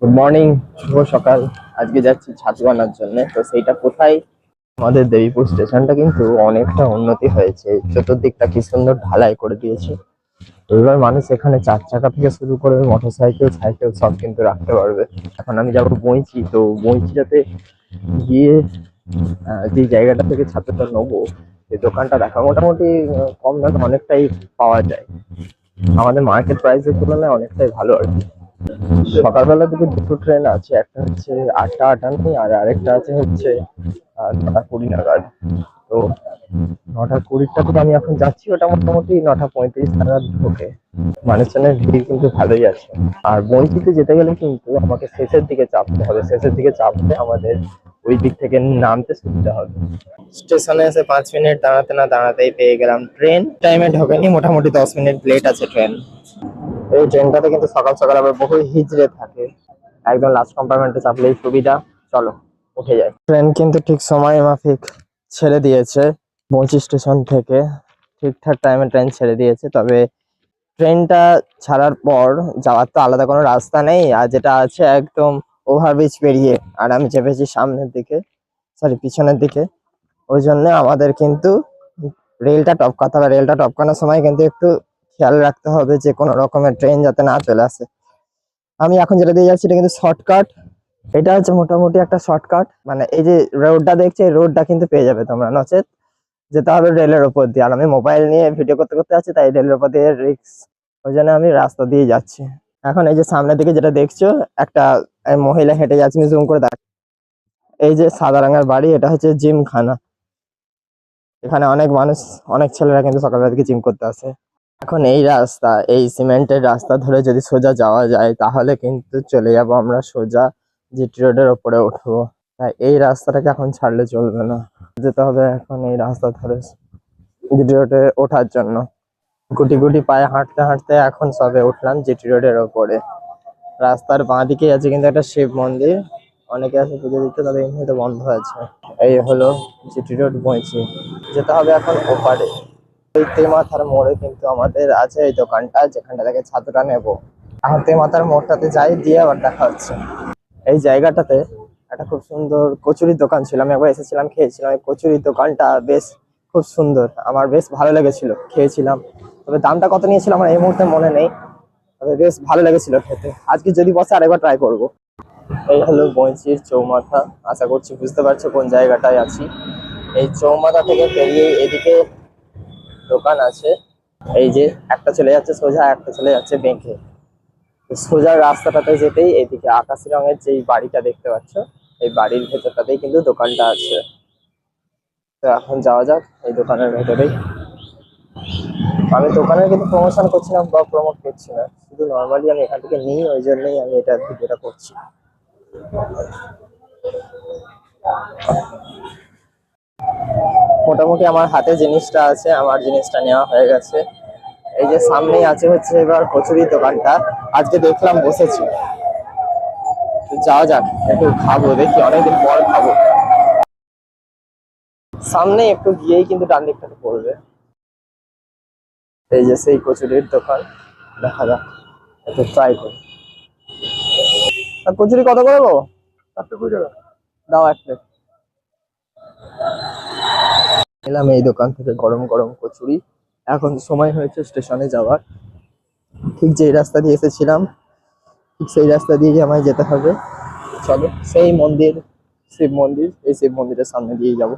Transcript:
Good morning শুভ সকাল। আজকে যাচ্ছি ছাতু আনার জন্য। তো সেইটা কোথায়? আমাদের দেবীপুর স্টেশনটা কিন্তু অনেকটা উন্নতি হয়েছে। চতুর্দিকটা কি সুন্দর ঢালাই করে দিয়েছে। এবার মানুষ এখানে চার চাকা থেকে শুরু করে মোটর সাইকেল সাইকেল সব কিন্তু রাখতে পারবে। এখন আমি যাব বইছি। তো বইচিটাতে গিয়ে যে জায়গাটা থেকে ছাতুটা নেব, সেই দোকানটা দেখা মোটামুটি কম দামে অনেকটাই পাওয়া যায়। আমাদের মার্কেট প্রাইসের তুলনায় অনেকটাই ভালো আর কি। সকালবেলা দিকে দুটো ট্রেন আছে, একটা হচ্ছে আটটা আটান্ন আর আরেকটা আছে হচ্ছে নটা কুড়ি নাগাদ। তো নটা কুড়িটা থেকে আমি এখন যাচ্ছি, ওটা মোটামুটি নটা পঁয়ত্রিশ নাগাদ ঢোকে। মানুষজনের ভিড় কিন্তু ভালোই আছে। আর বঞ্চিতে যেতে গেলে কিন্তু আমাকে শেষের দিকে চাপতে হবে। শেষের দিকে চাপতে আমাদের ওই দিক থেকে নামতে শিখতে হবে। স্টেশনে এসে পাঁচ মিনিট দাঁড়াতে না দাঁড়াতেই পেয়ে গেলাম ট্রেন টাইমে ঢোকেনি, মোটামুটি দশ মিনিট লেট আছে ট্রেন এই ট্রেনটাতে কিন্তু সকাল সকাল আবার বহু হিজড়ে থাকে। একদম লাস্ট কম্পার্টমেন্টে চাপলেই সুবিধা চলো, উঠে যাই ট্রেন কিন্তু ঠিক সময় মাফিক ছেড়ে দিয়েছে বঞ্চি স্টেশন থেকে। ঠিকঠাক টাইমে ট্রেন ছেড়ে দিয়েছে, তবে ট্রেনটা ছাড়ার পর যাওয়ার তো আলাদা কোনো রাস্তা নেই, আর যেটা আছে একদম ওভারব্রিজ পেরিয়ে, আর আমি চেপেছি সামনের দিকে সরি পিছনের দিকে। ওই জন্য আমাদের কিন্তু রেলটা টপকাতে হবে রেলটা টপকানোর সময় কিন্তু একটু খেয়াল রাখতে হবে যে কোনো রকমের ট্রেন যাতে না চলে আসে। আমি এখন যেটা দিয়ে যাচ্ছি এটা কিন্তু শর্টকাট এটা হচ্ছে মোটামুটি একটা শর্টকাট মানে এই যে রোডটা দেখছে, এই রোডটা কিন্তু পেয়ে যাবে তোমরা, নচেত যেতে হবে রেলের ওপর দিয়ে। আর আমি মোবাইল নিয়ে ভিডিও করতে করতে আছি তাই রেলের ওপর দিয়ে রিক্স ওই জন্য আমি রাস্তা দিয়ে যাচ্ছি। এখন এই যে সামনের দিকে যেটা দেখছ, একটা মহিলা হেঁটে যাচ্ছে, আমি জুম করে দেখ এই যে সাদা রঙের বাড়ি, এটা হচ্ছে জিমখানা এখানে অনেক মানুষ, অনেক ছেলেরা কিন্তু সকালবেলা থেকে জিম করতে আসে। এখন এই রাস্তা, এই সিমেন্টের রাস্তা ধরে যদি সোজা যাওয়া যায়, তাহলে কিন্তু চলে যাব আমরা সোজা জিটি রোডের ওপরে উঠবো। তাই এই রাস্তাটাকে এখন ছাড়লে চলবে না। যেতে হবে এখন এই রাস্তা ধরে জিটি রোডে ওঠার জন্য। গুটি গুটি পায়ে হাঁটতে হাঁটতে এখন সবে উঠলাম জিটি রোডের ওপরে। রাস্তার বাঁ দিকে আছে কিন্তু একটা শিব মন্দির। অনেকে আছে পুজো দিতে তবে এই বন্ধ আছে। এই হলো জিটি রোড বইছি। যেতে হবে এখন ওপারে। ওই তেমাথার মোড়ে কিন্তু আমাদের আছে এই দোকানটা, যেখানটা থেকে ছাতুটা নেব। এখন তেমাথার মোড়টাতে যাই, দিয়ে আবার দেখা হচ্ছে। এই জায়গাটাতে একটা খুব সুন্দর কচুরির দোকান ছিল। আমি একবার এসেছিলাম, খেয়েছিলাম। এই কচুরির দোকানটা বেশ খুব সুন্দর। আমার বেশ ভালো লেগেছিল, খেয়েছিলাম। তবে দামটা কত নিয়েছিল আমার এই মুহূর্তে মনে নেই। তবে বেশ ভালো লেগেছিল খেতে। আজকে যদি বসে আরেকবার ট্রাই করব। এই হলো বঞ্চির চৌমাথা। আশা করছি বুঝতে পারছ কোন জায়গাটায় আছি। এই চৌমাথা থেকে পেরিয়ে এদিকে দোকান আছে। এই যে একটা চলে যাচ্ছে সোজা একটা চলে যাচ্ছে তো সোজা রাস্তাটাতে যেতেই এদিকে আকাশি রঙের যেই বাড়িটা দেখতে পাচ্ছ, এই বাড়ির ভেতরটাতেই কিন্তু দোকানটা আছে। তো এখন যাওয়া যাক এই দোকানের ভেতরেই। আমি দোকানের কিন্তু প্রমোশন করছি না বা প্রমোট করছি না, শুধু নর্মালি আমি এখান থেকে নিই, ওই জন্যই আমি এটা ভিডিওটা করছি। মোটামুটি আমার হাতে জিনিসটা আছে আমার জিনিসটা নেওয়া হয়ে গেছে। এই যে সামনেই আছে হচ্ছে এবার কচুরির দোকানটা। আজকে দেখলাম বসেছি। যাওয়া যাক একটু খাব দেখি অনেকদিন পর খাব। সামনে একটু গিয়েই কিন্তু ডান দিকটাতে পড়বে। এই যে সেই কচুরির দোকান দেখা যাক একটু ট্রাই করি। আর কচুরি কত করে গো দাও এক প্লেট এলাম এই দোকান থেকে গরম গরম কচুরি। এখন সময় হয়েছে স্টেশনে যাওয়ার। ঠিক যেই রাস্তা দিয়ে এসেছিলাম, ঠিক সেই রাস্তা দিয়ে আমায় যেতে হবে। চলো, সেই মন্দির, শিব মন্দির, এই শিব মন্দিরের সামনে দিয়ে যাব।